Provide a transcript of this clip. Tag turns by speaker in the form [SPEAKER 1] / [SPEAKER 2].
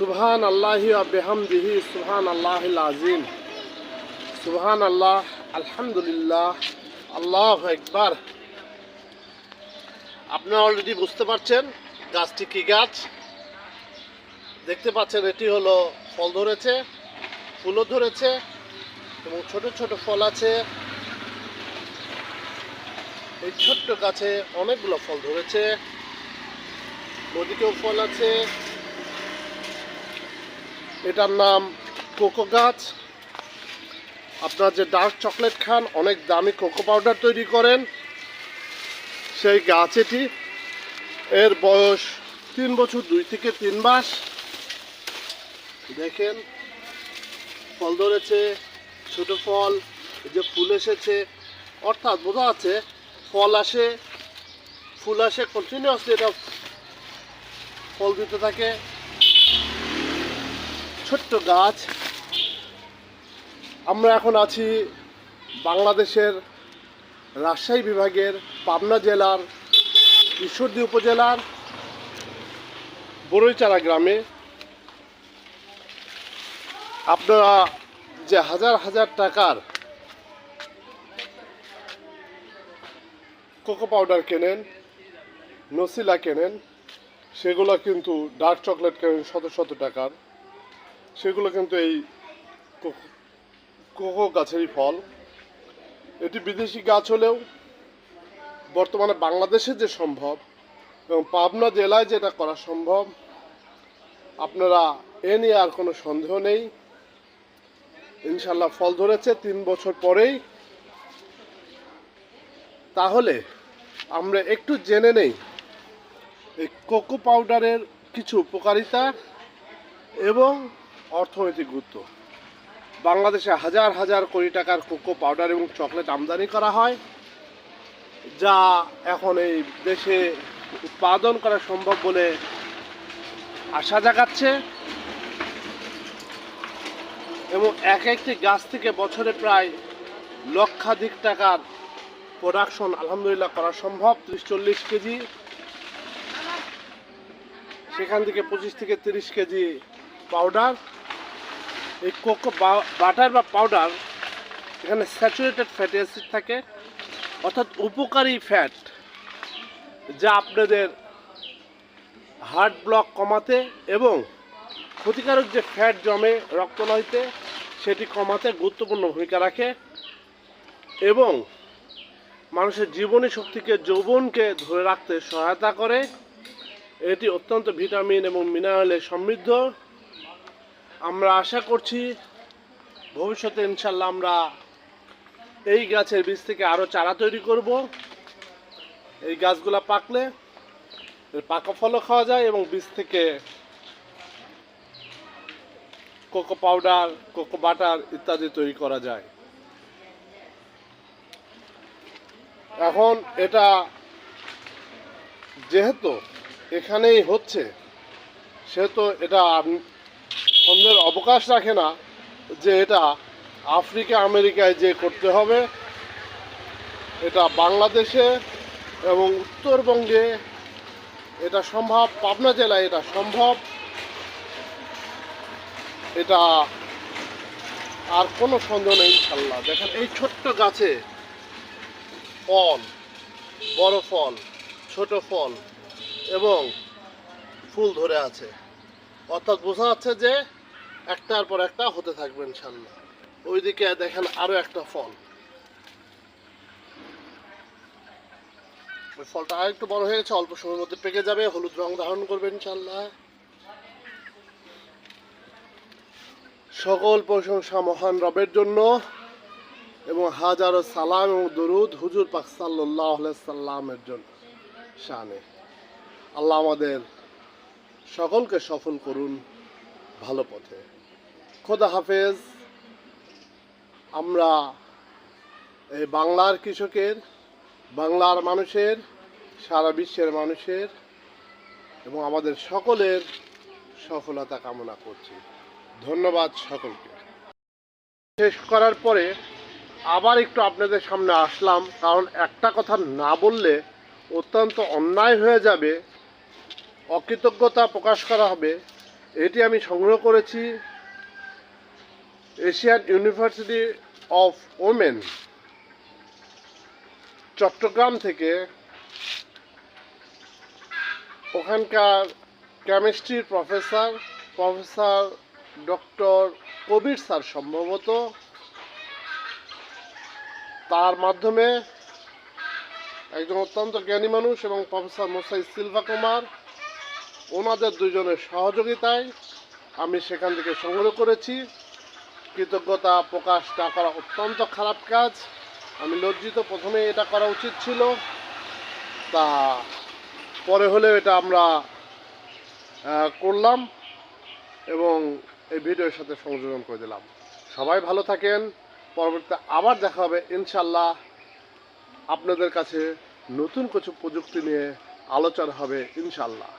[SPEAKER 1] সুবহান আল্লাহি বেহামদিহি সুবহান আল্লাহ আজিম সুবহান আল্লাহ আলহামদুলিল্লাহ, আল্লাহ একবার আপনারা অলরেডি বুঝতে পারছেন গাছটি কি গাছ? দেখতে পাচ্ছেন এটি হলো ফল ধরেছে, ফুলও ধরেছে এবং ছোট ছোট ফল আছে। এই ছোট্ট গাছে অনেকগুলো ফল ধরেছে, নদীতেও ফল আছে। এটার নাম কোকো গাছ। আপনার যে ডার্ক চকলেট খান, অনেক দামি কোকো পাউডার তৈরি করেন। সেই গাছ এটি। এর বয়স তিন বছর, দুই থেকে তিন মাস। দেখেন, ফল ধরেছে, ছোট ফল যে ফুল এসেছে। অর্থাৎ বোঝা যাচ্ছে, ফল আসে, ফুল আসে কন্টিনিউয়াসলি এটা ফল দিতে থাকে। ছোট্ট গাছ। আমরা এখন আছি বাংলাদেশের রাজশাহী বিভাগের পাবনা জেলার ঈশ্বরদী উপজেলার বড়ইচারা গ্রামে। আপনারা যে হাজার হাজার টাকার কোকো পাউডার কেনেন, নসিলা কেনেন, সেগুলো কিন্তু ডার্ক চকলেট কেনেন শত শত টাকার। সেগুলো কিন্তু এই কোকো- গাছেরই ফল। এটি বিদেশি গাছ হলেও বর্তমানে বাংলাদেশে যে সম্ভব এবং পাবনা জেলায় যেটা করা সম্ভব, আপনারা এ নিয়ে আর কোনো সন্দেহ নেই। ইনশাল্লাহ ফল ধরেছে তিন বছর পরেই। তাহলে আমরা একটু জেনে নেই এই কোকো পাউডারের কিছু উপকারিতা এবং অর্থনৈতিক গুরুত্ব। বাংলাদেশে হাজার হাজার কোটি টাকার কোকো পাউডার এবং চকলেট আমদানি করা হয়, যা এখন এই দেশে উৎপাদন করা সম্ভব বলে আশা জাগাচ্ছে। এবং এক একটি গাছ থেকে বছরে প্রায় লক্ষাধিক টাকার প্রোডাকশন আলহামদুলিল্লাহ করা সম্ভব। ত্রিশ চল্লিশ কেজি, সেখান থেকে পঁচিশ থেকে তিরিশ কেজি পাউডার। এই কোকো বাটার বা পাউডার এখানে স্যাচুরেটেড ফ্যাটি অ্যাসিড থাকে, অর্থাৎ উপকারী ফ্যাট যা আপনাদের হার্ট ব্লক কমাতে এবং ক্ষতিকারক যে ফ্যাট জমে রক্তনয়তে সেটি কমাতে গুরুত্বপূর্ণ ভূমিকা রাখে এবং মানুষের জীবনী শক্তিকে, যৌবনকে ধরে রাখতে সহায়তা করে। এটি অত্যন্ত ভিটামিন এবং মিনারেলে সমৃদ্ধ। আমরা আশা করছি ভবিষ্যতে ইনশাল্লাহ আমরা এই গাছের বীজ থেকে আরও চারা তৈরি করব। এই গাছগুলো পাকলে পাকা ফলও খাওয়া যায় এবং বীজ থেকে কোকো পাউডার, কোকো বাটার ইত্যাদি তৈরি করা যায়। এখন এটা যেহেতু এখানেই হচ্ছে, সেহেতু এটা সন্দেহের অবকাশ রাখে না যে এটা আফ্রিকা, আমেরিকায় যে করতে হবে, এটা বাংলাদেশে এবং উত্তরবঙ্গে এটা সম্ভব, পাবনা জেলায় এটা সম্ভব, এটা আর কোনো সন্দেহ নেই ইনশাল্লাহ। দেখেন এই ছোট্ট গাছে ফল, বড় ফল, ছোট ফল এবং ফুল ধরে আছে। অর্থাৎ বোঝা যাচ্ছে যে একটার পর একটা হতে থাকবে ইনশাল্লাহ। ওইদিকে দেখেন আরও একটা ফল। ওই ফলটা আর একটু বড় হয়ে গেছে, অল্প সময়ের মধ্যে পেকে যাবে, হলুদ রং ধারণ করবে ইনশাল্লাহ। সকল প্রশংসা মহান রবের জন্য এবং হাজারো সালাম এবং দরুদ হুজুর পাক সাল্লাহ সাল্লামের জন্য শানে। আল্লাহ আমাদের সকলকে সফল করুন ভালো পথে। খোদা হাফেজ। আমরা এই বাংলার কৃষকের, বাংলার মানুষের, সারা বিশ্বের মানুষের এবং আমাদের সকলের সফলতা কামনা করছি। ধন্যবাদ সকলকে। শেষ করার পরে আবার একটু আপনাদের সামনে আসলাম, কারণ একটা কথা না বললে অত্যন্ত অন্যায় হয়ে যাবে, অকৃতজ্ঞতা প্রকাশ করা হবে, এটি আমি সংগ্রহ করেছি। Asian University of Women, Chittagong থেকে ওখানকার কেমিস্ট্রির professor professor doctor Kabir sir সম্ভবত, তার মাধ্যমে একজন অত্যন্ত জ্ঞানী মানুষ এবং প্রফেসর মোসাই সিলভা কুমার, ওনাদের দুজনের সহযোগিতায় আমি সেখান থেকে সংগ্রহ করেছি। কৃতজ্ঞতা প্রকাশ না করা অত্যন্ত খারাপ কাজ। আমি লজ্জিত প্রথমে এটা করা উচিত ছিল। তা পরে হলেও এটা আমরা করলাম এবং এই ভিডিওর সাথে সংযোজন করে দিলাম। সবাই ভালো থাকেন। পরবর্তীতে আবার দেখা হবে ইনশাল্লাহ আপনাদের কাছে নতুন কিছু প্রযুক্তি নিয়ে আলোচনা হবে ইনশাল্লাহ